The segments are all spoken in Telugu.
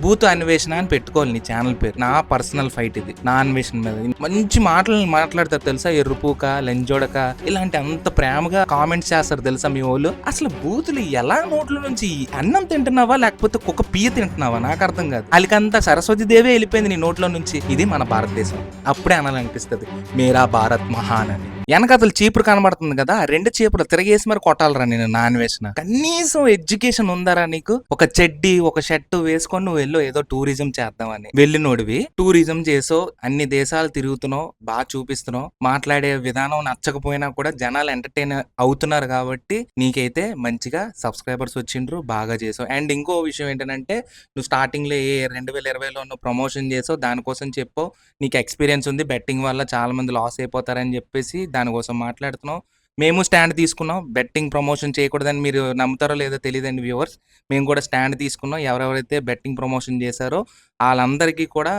భూత అన్వేషణ అని పెట్టుకోవాలి నీ ఛానల్ పేరు. నా పర్సనల్ ఫైట్ ఇది. నా అన్వేషణ మీద. మంచి మాటలు మాట్లాడతారు తెలుసా? ఎర్రుపూక లెంజోడక? ఇలాంటి అంత ప్రేమగా కామెంట్స్ చేస్తారు తెలుసా మీ వాళ్ళు? అసలు బూతులు ఎలా నోట్ల నుంచి అన్నం తింటున్నావా? లేకపోతే కుక్క పియ్య తింటున్నావా? నాకు అర్థం కాదు. వాళ్ళకంతా సరస్వతి దేవే వెళ్ళిపోయింది నీ నోట్లో నుంచి. ఇది మన భారతదేశం. అప్పుడే అనాలనిపిస్తుంది. మేరా భారత్ మహాన్ అని. వెనకతలు చీపురు కనబడుతుంది కదా? రెండు చీపురు తిరగేసి మరి కొట్టాలరా నేను నాన్ వేసిన కనీసం ఎడ్యుకేషన్ ఉందారా నీకు? ఒక చెడ్డి ఒక షర్ట్ వేసుకొని నువ్వు వెళ్ళు ఏదో టూరిజం చేద్దామని. వెళ్ళినోడివి. టూరిజం చేసో అన్ని దేశాలు తిరుగుతున్నావు బాగా చూపిస్తున్నావు మాట్లాడే విధానం నచ్చకపోయినా కూడా జనాలు ఎంటర్టైన్ అవుతున్నారు కాబట్టి నీకైతే మంచిగా సబ్స్క్రైబర్స్ వచ్చిండ్రు బాగా చేసావు. అండ్ ఇంకో విషయం ఏంటంటే నువ్వు స్టార్టింగ్లో ఏ రెండు వేల ఇరవైలో నువ్వు ప్రమోషన్ చేసావు దానికోసం చెప్పావు నీకు ఎక్స్పీరియన్స్ ఉంది బెట్టింగ్ వల్ల చాలా మంది లాస్ అయిపోతారని చెప్పేసి దానికోసం మాట్లాడుతున్నావు. మేము స్టాండ్ తీసుకున్నాం. బెట్టింగ్ ప్రమోషన్ చేయకూడదని మీరు నమ్ముతారో లేదో తెలియదండి వ్యూవర్స్. మేము కూడా స్టాండ్ తీసుకున్నాం. ఎవరెవరైతే బెట్టింగ్ ప్రమోషన్ చేశారో వాళ్ళందరికీ కూడా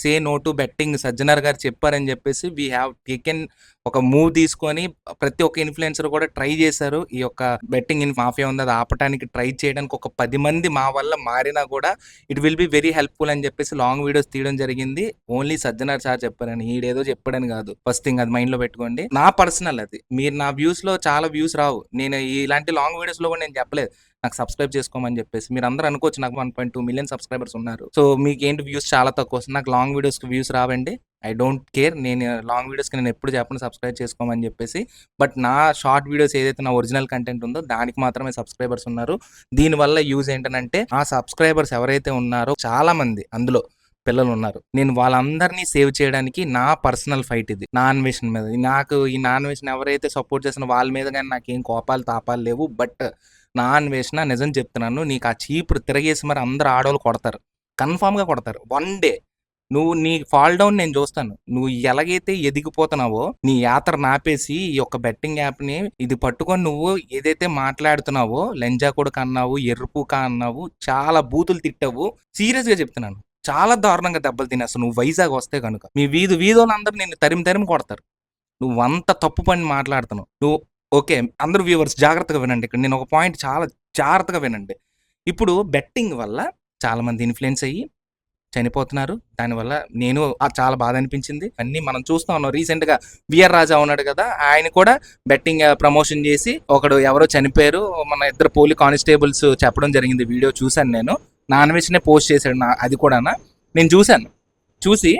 say no to betting Sajjanar గారు చెప్పారని చెప్పేసి వీ హ్యావ్ టేకెన్ ఒక మూవ్ తీసుకొని ప్రతి ఒక్క ఇన్ఫ్లుయెన్సర్ కూడా ట్రై చేశారు. ఈ యొక్క బెట్టింగ్ ఇన్ మాఫియా ఉంది అది ఆపడానికి ట్రై చేయడానికి ఒక పది మంది మా వల్ల మారినా కూడా it will be very helpful అని చెప్పేసి లాంగ్ వీడియోస్ తీయడం జరిగింది. ఓన్లీ సజ్జనార్ సార్ చెప్పారని ఈడేదో చెప్పాడని కాదు. ఫస్ట్ థింగ్ అది మైండ్లో పెట్టుకోండి. నా పర్సనల్ అది. మీరు నా వ్యూస్లో చాలా వ్యూస్ రావు. నేను ఇలాంటి లాంగ్ వీడియోస్లో కూడా నేను చెప్పలేదు. నాకు సబ్స్క్రైబ్ చేసుకోమని చెప్పేసి. మీరు అందరూ అనుకోవచ్చు నాకు one point two million subscribers ఉన్నారు. సో మీకు ఏంటి వ్యూస్ చాలా తక్కువ వస్తుంది. నాకు లాంగ్ వీడియోస్కి వ్యూస్ రావండి. ఐ డోంట్ కేర్ నేను లాంగ్ వీడియోస్కి నేను ఎప్పుడు చెప్పను సబ్స్క్రైబ్ చేసుకోమని చెప్పేసి. బట్ నా షార్ట్ వీడియోస్ ఏదైతే నా ఒరిజినల్ కంటెంట్ ఉందో దానికి మాత్రమే సబ్స్క్రైబర్స్ ఉన్నారు. దీనివల్ల యూజ్ ఏంటంటే ఆ సబ్స్క్రైబర్స్ ఎవరైతే ఉన్నారో చాలా మంది అందులో పిల్లలు ఉన్నారు. నేను వాళ్ళందరినీ సేవ్ చేయడానికి నా పర్సనల్ ఫైట్ ఇది. నా అన్వేషణ మీద. నాకు ఈ నా అన్వేషణ ఎవరైతే సపోర్ట్ చేసిన వాళ్ళ మీద కానీ నాకేం కోపాలు తాపాలు లేవు. బట్ నా అన్వేషణ నిజం చెప్తున్నాను. నీకు ఆ చీపురు తిరగేసి మరి అందరు ఆడవాళ్ళు కొడతారు. కన్ఫామ్గా కొడతారు. వన్ డే నువ్వు నీ ఫాల్ డౌన్ నేను చూస్తాను. నువ్వు ఎలాగైతే ఎదిగిపోతున్నావో నీ యాత్ర నాపేసి ఈ యొక్క బెట్టింగ్ యాప్ని ఇది పట్టుకొని నువ్వు ఏదైతే మాట్లాడుతున్నావో లెంజా కొడుకు అన్నావు ఎర్రుపూక అన్నావు చాలా బూతులు తిట్టావు సీరియస్గా చెప్తున్నాను. చాలా దారుణంగా దెబ్బలు తినేస్తావు. నువ్వు వైజాగ్ వస్తే కనుక మీ వీధి వీధులందరూ నిన్ను తరిమి తరిమి కొడతారు. నువ్వు అంత తప్పు పని మాట్లాడుతున్నావు. నువ్వు ఓకే. అందరూ వ్యూవర్స్ జాగ్రత్తగా వినండి. ఇక్కడ నేను ఒక పాయింట్ చాలా జాగ్రత్తగా వినండి. ఇప్పుడు బెట్టింగ్ వల్ల చాలామంది ఇన్ఫ్లుయెన్స్ అయ్యి చనిపోతున్నారు. దానివల్ల నేను ఆ చాలా బాధ అనిపించింది. అన్ని మనం చూస్తా ఉన్నాం. రీసెంట్గా విఆర్ రాజా ఉన్నాడు కదా ఆయన కూడా బెట్టింగ్ ప్రమోషన్ చేసి ఒకడు ఎవరో చనిపోయారు. మన ఇద్దరు పోలీ కానిస్టేబుల్స్ చెప్పడం జరిగింది. వీడియో చూశాను నేను. నాన్ వెజ్‌నే పోస్ట్ చేశాడు నా అది కూడానా. నేను చూశాను. చూసి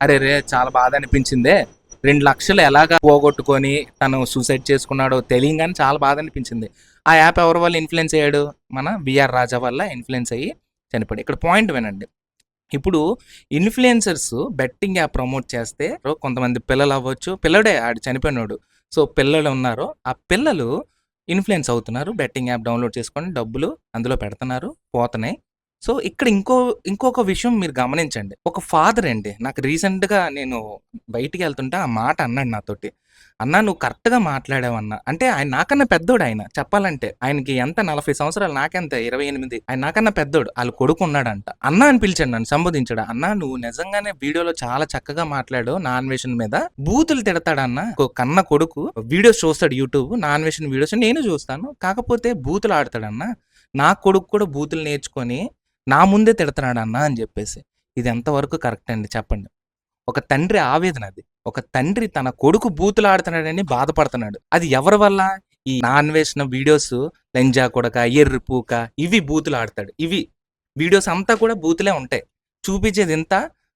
అరే రే చాలా బాధ అనిపించిందే. రెండు లక్షలు ఎలాగా పోగొట్టుకొని తను సూసైడ్ చేసుకున్నాడో తెలియగానే చాలా బాధ అనిపించింది. ఆ యాప్ ఎవరి వల్ల ఇన్ఫ్లుయెన్స్ అయ్యాడు? మన బిఆర్ రాజా వల్ల ఇన్ఫ్లుయెన్స్ అయ్యి చనిపోయాడు. ఇక్కడ పాయింట్ వినండి. ఇప్పుడు ఇన్ఫ్లుయెన్సర్స్ బెట్టింగ్ యాప్ ప్రమోట్ చేస్తే కొంతమంది పిల్లలు అవ్వచ్చు. పిల్లడే ఆడు చనిపోయినాడు. సో పిల్లలు ఉన్నారు ఆ పిల్లలు ఇన్ఫ్లుయెన్స్ అవుతున్నారు. బెట్టింగ్ యాప్ డౌన్లోడ్ చేసుకొని డబ్బులు అందులో పెడుతున్నారు. పోతున్నాయి. సో ఇక్కడ ఇంకో ఇంకొక విషయం మీరు గమనించండి. ఒక ఫాదర్ అండి నాకు రీసెంట్గా నేను బయటికి వెళ్తుంటే ఆ మాట అన్నాడు నాతోటి. అన్నా నువ్వు కరెక్ట్గా మాట్లాడావన్నా. అంటే ఆయన నాకన్నా పెద్దోడు ఆయన చెప్పాలంటే. ఆయనకి ఎంత నలభై సంవత్సరాలు నాకెంత? ఇరవై ఎనిమిది. ఆయన నాకన్నా పెద్దోడు. వాళ్ళు కొడుకు ఉన్నాడంట. అన్న అని పిలిచాడు నన్ను సంబోధించాడు. అన్న నువ్వు నిజంగానే వీడియోలో చాలా చక్కగా మాట్లాడు నాన్ వేషన్ మీద. బూతులు తిడతాడన్న. ఒక కన్న కొడుకు వీడియోస్ చూస్తాడు యూట్యూబ్. నాన్ వేషన్ వీడియోస్ నేను చూస్తాను. కాకపోతే బూతులు ఆడతాడన్న. నా కొడుకు కూడా బూతులు నేర్చుకొని నా ముందే తిడతాడు అన్న అని చెప్పేసి. ఇది ఎంతవరకు కరెక్ట్ అండి? చెప్పండి. ఒక తండ్రి ఆవేదన అది. ఒక తండ్రి తన కొడుకు బూతులు ఆడుతున్నాడని బాధపడుతున్నాడు. అది ఎవరి వల్ల? ఈ నాన్ వేసిన వీడియోస్ లెంజా కొడక ఎర్రి పూక ఇవి బూతులు ఆడతాడు ఇవి వీడియోస్ అంతా కూడా బూతులే ఉంటాయి. చూపించేది ఇంత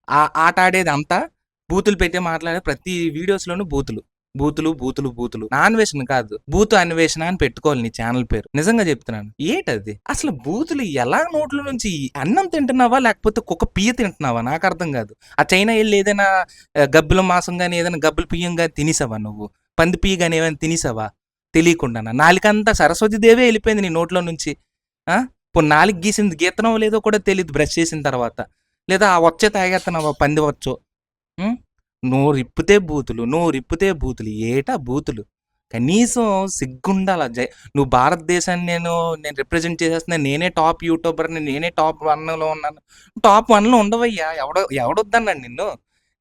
ఆ ఆట ఆడేది అంతా బూతులు పెట్టి మాట్లాడే ప్రతి వీడియోస్లోనూ బూతులు. బూతులు బూతులు బూతులు. నా అన్వేషణ కాదు. బూతు అన్వేషణ అని పెట్టుకోవాలి నీ ఛానల్ పేరు. నిజంగా చెప్తున్నాను. ఏంటది? అసలు బూతులు ఎలా నోట్ల నుంచి అన్నం తింటున్నావా లేకపోతే కుక్క పియ్య తింటున్నావా? నాకు అర్థం కాదు. ఆ చైనా వెళ్ళి ఏదైనా గబ్బుల మాసం కానీ ఏదైనా గబ్బుల పియ్యం కానీ తినేసావా నువ్వు? పంది పియ్య కానీ ఏమైనా తినేసావా? తెలియకుండా. నాలుకంతా సరస్వతి దేవే వెళ్ళిపోయింది నీ నోట్లో నుంచి. ఇప్పుడు నాలుగు గీసింది గీతనో లేదో కూడా తెలియదు బ్రష్ చేసిన తర్వాత. లేదా ఆ వచ్చే తాగేస్తున్నావా పంది వచ్చో. నోరిప్పితే బూతులు నోరిప్పితే బూతులు ఏటా బూతులు. కనీసం సిగ్గుండాల. జై నువ్వు భారతదేశాన్ని నేను నేను రిప్రజెంట్ చేసేస్తున్నా నేనే టాప్ యూట్యూబర్ని నేనే టాప్ వన్లో ఉన్నాను. టాప్ వన్లో ఉండవయ్యా ఎవడో ఎవడొద్దన్నాడు నిన్ను?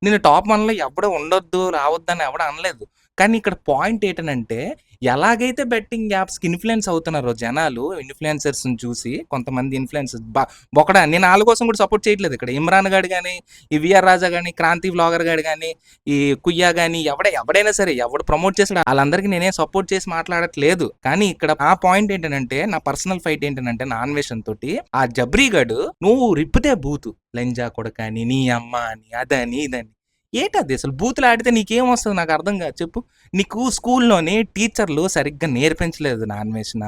నేను టాప్ వన్లో ఎవడో ఉండొద్దు రావద్దని ఎవడ అనలేదు. కానీ ఇక్కడ పాయింట్ ఏంటంటే ఎలాగైతే బెట్టింగ్ యాప్స్‌కి ఇన్‌ఫ్లుయెన్స్ అవుతున్నారో జనాలు ఇన్‌ఫ్లుయెన్సర్స్‌ని చూసి కొంతమంది ఇన్‌ఫ్లుయెన్సర్స్ బా బొకడా నేను వాళ్ళ కోసం కూడా సపోర్ట్ చేయట్లేదు ఇక్కడ. ఇమ్రాన్ గాడు కానీ ఈ విఆర్ రాజా కానీ క్రాంతి వ్లాగర్ గాడు కానీ ఈ కుయ్య కానీ ఎవడ ఎవడైనా సరే ఎవడు ప్రమోట్ చేసాడో వాళ్ళందరికీ నేనే సపోర్ట్ చేసి మాట్లాడట్లేదు. కానీ ఇక్కడ ఆ పాయింట్ ఏంటంటే నా పర్సనల్ ఫైట్ ఏంటంటే నా అన్వేషణ తోటి ఆ జబ్రీ నువ్వు రిప్పితే బూతు. లంజా కొడకా అని, నీ అమ్మ అని, అదని, ఇదని. ఏటది అసలు బూతులు ఆడితే నీకేం వస్తుంది నాకు అర్థం కాదు చెప్పు. నీకు స్కూల్‌లోని టీచర్లు సరిగ్గా నేర్పించలేదు నాన్ వేసిన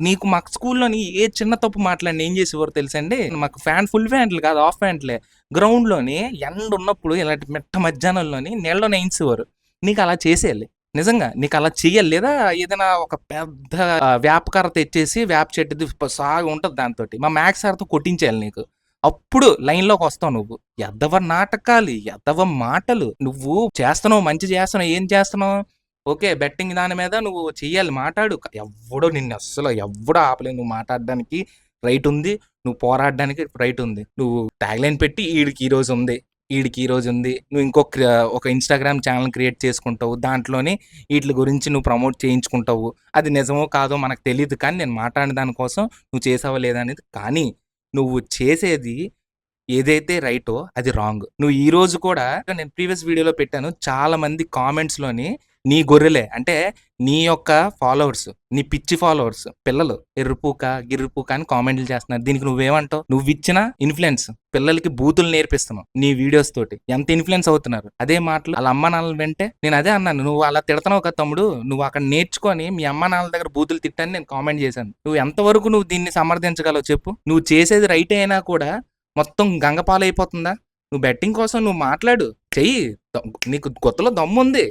నీకు మాకు స్కూల్‌లోని ఏ చిన్న తప్పు మాట్లాడిన ఏం చేసేవారో తెలుసండి? మాకు ఫ్యాన్ ఫుల్ ఫ్యాంట్లు కాదు ఆఫ్ ఫ్యాంట్లే గ్రౌండ్‌లోని ఎండ ఉన్నప్పుడు ఇలాంటి మెట్ట మధ్యాహ్నంలోని నీళ్ళలో నేయించేవారు నీకు అలా చేసేయాలి. నిజంగా నీకు అలా చెయ్యాలి. లేదా ఏదైనా ఒక పెద్ద ఆహ్, తెచ్చేసి వేప చెట్టుది సాగు ఉంటుంది దాంతోటి. మా మ్యాథ్స్ సార్‌తో కొట్టించేయాలి నీకు. అప్పుడు లైన్‌లోకి వస్తావు నువ్వు. ఎద్దవ నాటకాలు, ఎద్దవ మాటలు. నువ్వు చేస్తున్నావు మంచి చేస్తున్నావు. ఏం చేస్తున్నావు? ఓకే. బెట్టింగ్ దాని మీద నువ్వు చెయ్యాలి మాట్లాడు ఎవడో నిన్ను అస్సలు ఎవడో ఆపలేదు నువ్వు మాట్లాడడానికి రైట్ ఉంది. నువ్వు పోరాడడానికి రైట్ ఉంది. నువ్వు ట్యాగ్‌లైన్ పెట్టి ఈడికి ఈరోజు ఉంది. వీడికి ఈరోజు ఉంది. నువ్వు ఇంకొక ఒక ఇన్‌స్టాగ్రామ్ ఛానల్ క్రియేట్ చేసుకుంటావు. దాంట్లోనే వీటి గురించి నువ్వు ప్రమోట్ చేయించుకుంటావు. అది నిజమో కాదో మనకు తెలియదు కానీ నేను మాట్లాడిన దానికోసం నువ్వు చేసావా లేదా అనేది కానీ నువ్వు చేసేది ఏదైతే రైటో అది రాంగ్. నువ్వు ఈరోజు కూడా నేను ప్రీవియస్ వీడియోలో పెట్టాను. చాలా మంది కామెంట్స్‌లోని నీ గొర్రెలే అంటే నీ యొక్క ఫాలోవర్స్, నీ పిచ్చి ఫాలోవర్స్ పిల్లలు ఎర్రుపూక గిర్రుపూక అని కామెంట్‌లు చేస్తున్నారు. దీనికి నువ్వేమంటావు? నువ్విచ్చిన ఇన్‌ఫ్లుయెన్స్ పిల్లలకి బూతులు నేర్పిస్తున్నావు. నీ వీడియోస్ తోటి. ఎంత ఇన్‌ఫ్లుయెన్స్ అవుతున్నారు. అదే మాటలు వాళ్ళ అమ్మ నాన్నలు వింటే నేను అదే అన్నాను. నువ్వు అలా తిడతావు కదా తమ్ముడు. నువ్వు అక్కడ నేర్చుకొని మీ అమ్మా నాన్నల దగ్గర బూతులు తిట్టని నేను కామెంట్ చేశాను. నువ్వు ఎంతవరకు నువ్వు దీన్ని సమర్థించగలవు చెప్పు? నువ్వు చేసేది రైట్ అయినా కూడా మొత్తం గంగపాలైపోతుందా? నువ్వు బెట్టింగ్ కోసం నువ్వు మాట్లాడు. చెయ్యి. నీకు గొత్తలో దమ్ముంది.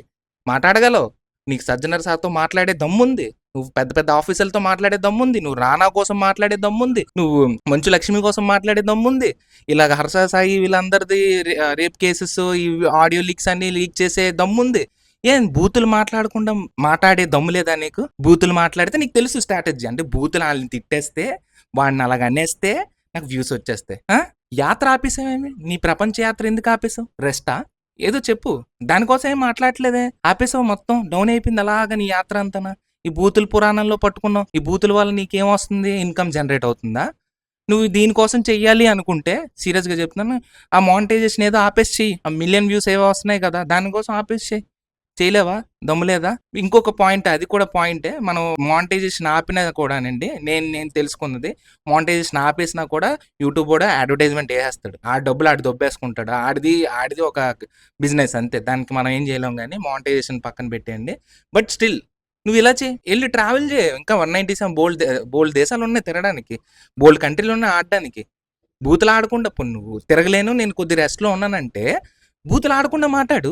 మాట్లాడగలవు. నీకు సజ్జనర్ సార్‌తో మాట్లాడే దమ్ముంది. నువ్వు పెద్ద పెద్ద ఆఫీసర్‌లతో మాట్లాడే దమ్ముంది. నువ్వు రానా కోసం మాట్లాడే దమ్ముంది. నువ్వు మంచు లక్ష్మి కోసం మాట్లాడే దమ్ముంది. ఇలాగ హర్ష సాయి వీళ్ళందరిది రే రేప్ కేసెస్ ఈ ఆడియో లీక్స్ అన్నీ లీక్ చేసే దమ్ముంది. ఏం బూతులు మాట్లాడకుండా మాట్లాడే దమ్ము లేదా నీకు? బూతులు మాట్లాడితే నీకు తెలుసు స్ట్రాటజీ. అంటే బూతులు వాళ్ళని తిట్టేస్తే, వాడిని అలాగ అనేస్తే నాకు వ్యూస్ వచ్చేస్తాయి. ఆ! యాత్ర ఆపేసావేమి? నీ ప్రపంచ యాత్ర ఎందుకు ఆపేసావు? రెస్టా? ఏదో చెప్పు. దానికోసం ఏం మాట్లాడట్లేదే. ఆపేసావు మొత్తం. డౌన్ అయిపోయింది అలాగా నీ యాత్ర అంతనా ఈ బూతుల పురాణంలో పట్టుకున్నావు. ఈ బూతుల వల్ల నీకేం వస్తుంది ఇన్‌కమ్ జనరేట్ అవుతుందా? నువ్వు దీనికోసం చెయ్యాలి అనుకుంటే సీరియస్‌గా చెప్తున్నాను. ఆ మానిటైజేషన్ ఏదో ఆపేసి చెయ్యి. ఆ మిలియన్ వ్యూస్ ఏవో వస్తున్నాయి కదా! దానికోసం ఆపేసి చెయ్యి. చేయలేవా? దమ్ము లేదా? ఇంకొక పాయింట్ అది కూడా పాయింటే. మనం మానిటైజేషన్ ఆపినా కూడానండి నేను నేను తెలుసుకున్నది మానిటైజేషన్ ఆపేసినా కూడా యూట్యూబ్ కూడా అడ్వర్టైజ్‌మెంట్ వేసేస్తాడు ఆ డబ్బులు ఆడి దొబ్బేసుకుంటాడు. ఆడిది ఆడిది ఒక బిజినెస్ అంతే. దానికి మనం ఏం చేయలేం కానీ మానిటైజేషన్ పక్కన పెట్టేయండి. బట్ స్టిల్ నువ్వు ఇలా చేయి వెళ్ళి ట్రావెల్ చేయి. ఇంకా 197 బోలెడు దే దేశాలు ఉన్నాయి తిరగడానికి. బోల్డ్ కంట్రీలు ఉన్నాయి ఆడడానికి. బూతులు ఆడకుండా నువ్వు తిరగలేను నేను కొద్ది రెస్ట్‌లో ఉన్నానంటే బూతులు ఆడకుండా మాట్లాడు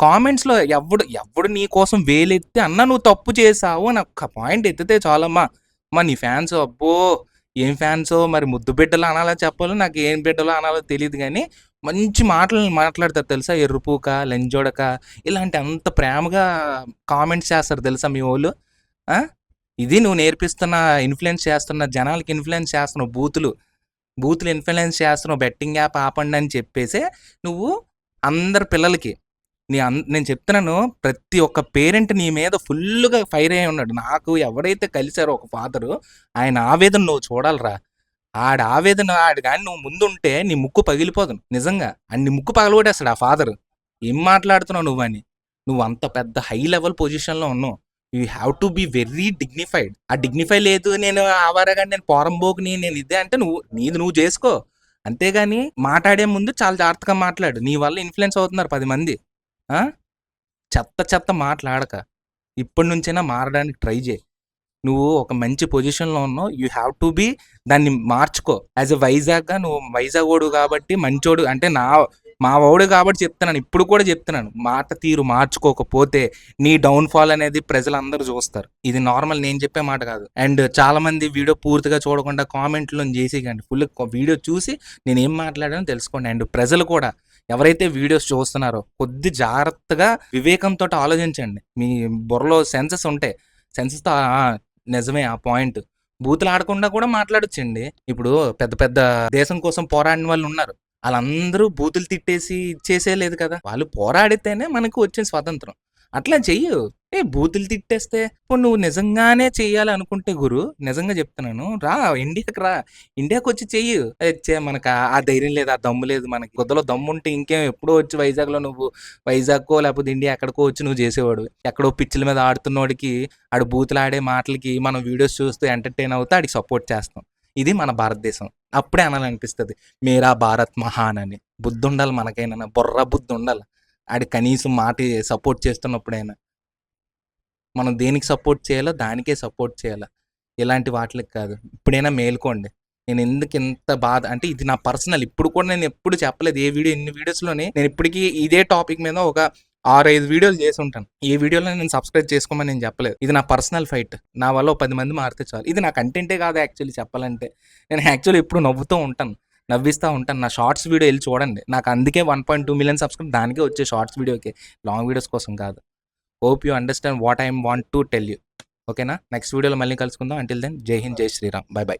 కామెంట్స్‌లో ఎవడు ఎవడు నీ కోసం వేలెత్తి అన్నా నువ్వు తప్పు చేసావు అని ఒక్క పాయింట్ ఎత్తితే చాలమ్మా. అమ్మా నీ ఫ్యాన్స్ అబ్బో! ఏం ఫ్యాన్సో మరి ముద్దు బిడ్డలు అనాలో చెప్పాలో నాకు ఏం బిడ్డలో అనాలో తెలియదు కానీ మంచి మాటలు మాట్లాడతారు తెలుసా? ఎర్రుపూక లంజోడక ఇలాంటి అంత ప్రేమగా కామెంట్స్ చేస్తారు తెలుసా మీ వాళ్ళు ఇది నువ్వు నేర్పిస్తున్న ఇన్‌ఫ్లుయెన్స్ చేస్తున్న జనాలకి ఇన్‌ఫ్లుయెన్స్ చేస్తున్నావు బూతులు. బూతులు ఇన్‌ఫ్లుయెన్స్ చేస్తున్నావు బెట్టింగ్ యాప్ ఆపండి అని చెప్పేసే నువ్వు అందరి పిల్లలకి నీ అన్ నేను చెప్తున్నాను ప్రతి ఒక్క పేరెంట్ నీ మీద ఫుల్గా ఫైర్ అయ్యి ఉన్నాడు. నాకు ఎవరైతే కలిసారో ఒక ఫాదరు ఆయన ఆవేదన నువ్వు చూడాలిరా. ఆడ ఆవేదన ఆడు కానీ నువ్వు ముందుంటే నీ ముక్కు పగిలిపోదు నిజంగా. అండ్ నీ ముక్కు పగలగొట్టేస్తాడు ఆ ఫాదర్ ఏం మాట్లాడుతున్నావు నువ్వని. నువ్వు అంత పెద్ద హై లెవెల్ పొజిషన్‌లో ఉన్నావు. You have to be very dignified. ఆ డిగ్నిఫై లేదు నేను ఆవారగాడిని నేను పోరంబోకుని నేను ఇదే అంటే నువ్వు నీది నువ్వు చేసుకో. అంతేగాని మాట్లాడే ముందు చాలా జాగ్రత్తగా మాట్లాడు. నీ వల్ల ఇన్‌ఫ్లుయెన్స్ అవుతున్నారు పది మంది. చెత్త చెత్త మాట్లాడక ఇప్పటి నుంచైనా మారడానికి ట్రై చేయి నువ్వు ఒక మంచి పొజిషన్‌లో ఉన్నావు. యూ హ్యావ్ టు బి దాన్ని మార్చుకో. యాజ్ ఎ వైజాగ్‌గా నువ్వు వైజాగోడు కాబట్టి మంచోడు అంటే నా మా వాడు కాబట్టి చెప్తున్నాను. ఇప్పుడు కూడా చెప్తున్నాను. మాట తీరు మార్చుకోకపోతే నీ డౌన్‌ఫాల్ అనేది ప్రజలందరూ చూస్తారు. ఇది నార్మల్ నేను చెప్పే మాట కాదు. అండ్ చాలామంది వీడియో పూర్తిగా చూడకుండా కామెంట్‌లోని చేసేయకండి. ఫుల్ వీడియో చూసి నేను ఏం మాట్లాడానో తెలుసుకోండి. అండ్ ప్రజలు కూడా ఎవరైతే వీడియోస్ చూస్తున్నారో కొద్ది జాగ్రత్తగా వివేకంతో ఆలోచించండి. మీ బుర్రలో సెన్సెస్ ఉంటాయి. సెన్సెస్‌తో నిజమే ఆ పాయింట్. బూతులు ఆడకుండా కూడా మాట్లాడొచ్చండి. ఇప్పుడు పెద్ద పెద్ద దేశం కోసం పోరాడిన వాళ్ళు ఉన్నారు వాళ్ళందరూ బూతులు తిట్టేసి ఇచ్చేసేయలేదు కదా! వాళ్ళు పోరాడితేనే మనకు వచ్చిన స్వాతంత్రం అట్లా చెయ్యు. ఏ బూతులు తిట్టేస్తే ఇప్పుడు నువ్వు నిజంగానే చేయాలనుకుంటే గురు నిజంగా చెప్తున్నాను రా ఇండియాకి రా ఇండియాకి వచ్చి చెయ్యి మనకు ఆ- ఆ ధైర్యం లేదు ఆ దమ్ము లేదు మనకి. కొద్దిలో దమ్ము ఉంటే ఇంకేం ఎప్పుడో వచ్చి వైజాగ్లో నువ్వు వైజాగ్కో లేకపోతే ఇండియా ఎక్కడికో వచ్చి నువ్వు చేసేవాడు. ఎక్కడో పిచ్చిల మీద ఆడుతున్నోడికి ఆడు బూతులు ఆడే మాటలకి మనం వీడియోస్ చూస్తూ ఎంటర్టైన్ అవుతూ ఆడికి సపోర్ట్ చేస్తాం. ఇది మన భారతదేశం. అప్పుడే అనాలనిపిస్తుంది మీరా భారత్ మహాన్ అని. బుద్ధి ఉండాలి మనకైనా బుర్ర బుద్ధి ఉండాలి ఆడి కనీసం మాట సపోర్ట్ చేస్తున్నప్పుడైనా. మనం దేనికి సపోర్ట్ చేయాలో దానికే సపోర్ట్ చేయాలి? ఇలాంటి వాటికి కాదు. ఇప్పుడైనా మేల్కోండి. నేను ఎందుకు ఇంత బాధ అంటే ఇది నా పర్సనల్. ఇప్పుడు కూడా నేను ఎప్పుడు చెప్పలేదు. ఏ వీడియో ఎన్ని వీడియోస్లోనే నేను ఇప్పటికీ ఇదే టాపిక్ మీద ఒక ఆరు ఐదు వీడియోలు చేసి ఉంటాను ఏ వీడియోలో నేను సబ్స్క్రైబ్ చేసుకోమని నేను చెప్పలేదు. ఇది నా పర్సనల్ ఫైట్. నా వల్ల ఒక పది మంది మారితే చాలు. ఇది నా కంటెంటే కాదు యాక్చువల్లీ చెప్పాలంటే. నేను యాక్చువల్లీ ఎప్పుడు నవ్వుతూ ఉంటాను. నవ్విస్తూ ఉంటాను. నా షార్ట్స్ వీడియో వెళ్ళి చూడండి. నాకు అందుకే one point two million subscribe దానికే వచ్చే షార్ట్స్ వీడియోకి లాంగ్ వీడియోస్ కోసం కాదు. Hope you understand what I'm want to tell you ఓకేనా? నెక్స్ట్ వీడియోలో మళ్ళీ కలుసుకుందాం. అంటిల్ దెన్ జై హింద్ జై శ్రీరామ్ బై బై